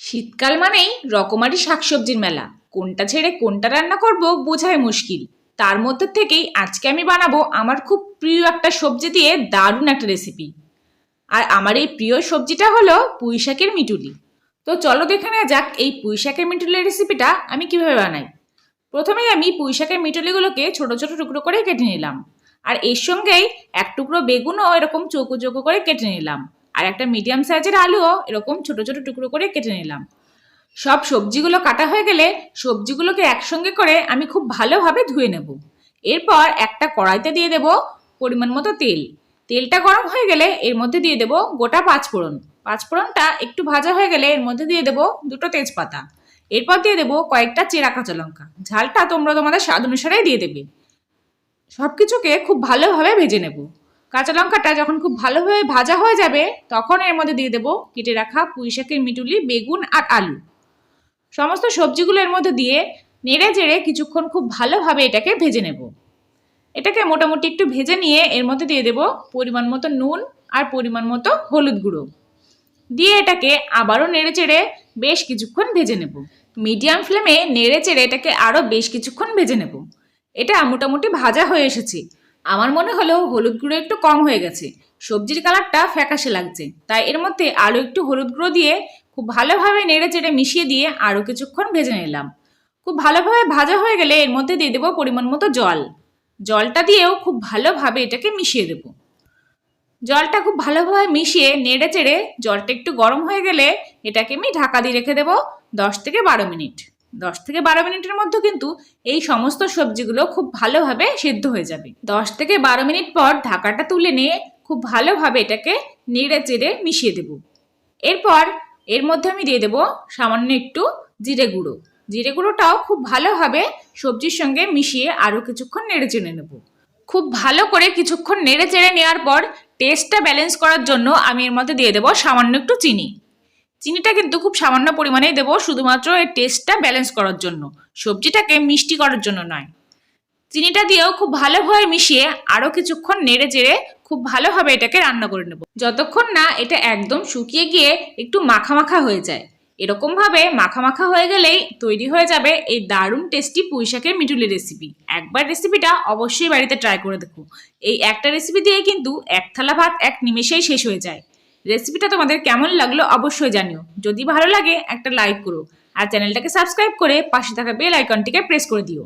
শীতকাল মানেই রকমারি শাকসবজির মেলা। কোনটা ছেড়ে কোনটা রান্না করব বোঝাই মুশকিল। তার মধ্যে থেকেই আজকে আমি বানাবো আমার খুব প্রিয় একটা সবজি দিয়ে দারুণ একটা রেসিপি আর আমার এই প্রিয় সবজিটা হলো পুঁই শাকের মিটুলি। তো চলো দেখে নেওয়া যাক এই পুঁই শাকের মিটুলির রেসিপিটা আমি কীভাবে বানাই। প্রথমেই আমি পুঁই শাকের মিটুলিগুলোকে ছোট ছোট টুকরো করে কেটে নিলাম। আর এর সঙ্গেই এক টুকরো বেগুনও এরকম চৌকো চৌকো করে কেটে নিলাম। আর একটা মিডিয়াম সাইজের আলুও এরকম ছোট ছোট টুকরো করে কেটে নিলাম। সব সবজিগুলো কাটা হয়ে গেলে সবজিগুলোকে একসঙ্গে করে আমি খুব ভালোভাবে ধুয়ে নেব। এরপর একটা কড়াইতে দিয়ে দেব পরিমাণ মতো তেল। তেলটা গরম হয়ে গেলে এর মধ্যে দিয়ে দেব গোটা পাঁচফোড়ন। পাঁচফোড়নটা একটু ভাজা হয়ে গেলে এর মধ্যে দিয়ে দেব দুটো তেজপাতা। এরপর দিয়ে দেবো কয়েকটা চেরা কাঁচা লঙ্কা। ঝালটা তোমরা তোমাদের স্বাদ অনুসারেই দিয়ে দেবে। সব কিছুকে খুব ভালোভাবে ভেজে নেব। কাঁচা লঙ্কাটা যখন খুব ভালোভাবে ভাজা হয়ে যাবে, তখন এর মধ্যে দিয়ে দেবো কেটে রাখা পুঁইশাকের মিটুলি, বেগুন আর আলু। সমস্ত সবজিগুলো এর মধ্যে দিয়ে নেড়ে চেড়ে কিছুক্ষণ খুব ভালোভাবে এটাকে ভেজে নেব। এটাকে মোটামুটি একটু ভেজে নিয়ে এর মধ্যে দিয়ে দেব পরিমাণ মতো নুন আর পরিমাণ মতো হলুদ গুঁড়ো। দিয়ে এটাকে আবারও নেড়ে চেড়ে বেশ কিছুক্ষণ ভেজে নেব। মিডিয়াম ফ্লেমে নেড়ে চেড়ে এটাকে আরও বেশ কিছুক্ষণ ভেজে নেব। এটা মোটামুটি ভাজা হয়ে এসেছে। আমার মনে হলো হলুদ গুঁড়ো একটু কম হয়ে গেছে। সবজির কালারটা ফ্যাকাশে লাগছে। তাই এর মধ্যে আরও একটু হলুদ গুঁড়ো দিয়ে খুব ভালোভাবে নেড়ে চেড়ে মিশিয়ে দিয়ে আরও কিছুক্ষণ ভেজে নিলাম। খুব ভালোভাবে ভাজা হয়ে গেলে এর মধ্যে দিয়ে দেবো পরিমাণ মতো জল। জলটা দিয়েও খুব ভালোভাবে এটাকে মিশিয়ে দেবো। জলটা খুব ভালোভাবে মিশিয়ে নেড়ে চেড়ে জলটা একটু গরম হয়ে গেলে এটাকে আমি ঢাকা দিয়ে রেখে দেবো দশ থেকে বারো মিনিট। দশ থেকে বারো মিনিটের মধ্যে কিন্তু এই সমস্ত সবজিগুলো খুব ভালোভাবে সেদ্ধ হয়ে যাবে। দশ থেকে বারো মিনিট পর ঢাকাটা তুলে নিয়ে খুব ভালোভাবে এটাকে নেড়ে চেড়ে মিশিয়ে দেব। এরপর এর মধ্যে আমি দিয়ে দেবো সামান্য একটু জিরে গুঁড়ো। জিরে গুঁড়োটাও খুব ভালোভাবে সবজির সঙ্গে মিশিয়ে আরও কিছুক্ষণ নেড়ে চেড়ে নেব। খুব ভালো করে কিছুক্ষণ নেড়ে চেড়ে নেওয়ার পর টেস্টটা ব্যালেন্স করার জন্য আমি এর মধ্যে দিয়ে দেবো সামান্য একটু চিনি। চিনিটা কিন্তু খুব সামান্য পরিমাণেই দেবো, শুধুমাত্র এর টেস্টটা ব্যালেন্স করার জন্য। সবজিটাকে মিষ্টি করার জন্য নয়। চিনিটা দিয়েও খুব ভালোভাবে মিশিয়ে আরও কিছুক্ষণ নেড়ে চেড়ে খুব ভালোভাবে এটাকে রান্না করে নেব। যতক্ষণ না এটা একদম শুকিয়ে গিয়ে একটু মাখা মাখা হয়ে যায়। এরকমভাবে মাখা মাখা হয়ে গেলেই তৈরি হয়ে যাবে এই দারুণ টেস্টি পুঁই শাকের মিটুলি রেসিপি একবার রেসিপিটা অবশ্যই বাড়িতে ট্রাই করে দেখো। এই একটা রেসিপি দিয়ে কিন্তু এক থালা ভাত এক নিমেষেই শেষ হয়ে যায়। রেসিপিটা তোমাদের কেমন লাগল অবশ্যই জানিও। যদি ভালো লাগে, একটা লাইক করো। আর চ্যানেলটাকে সাবস্ক্রাইব করে পাশে থাকা বেল আইকনটিকে প্রেস করে দিও।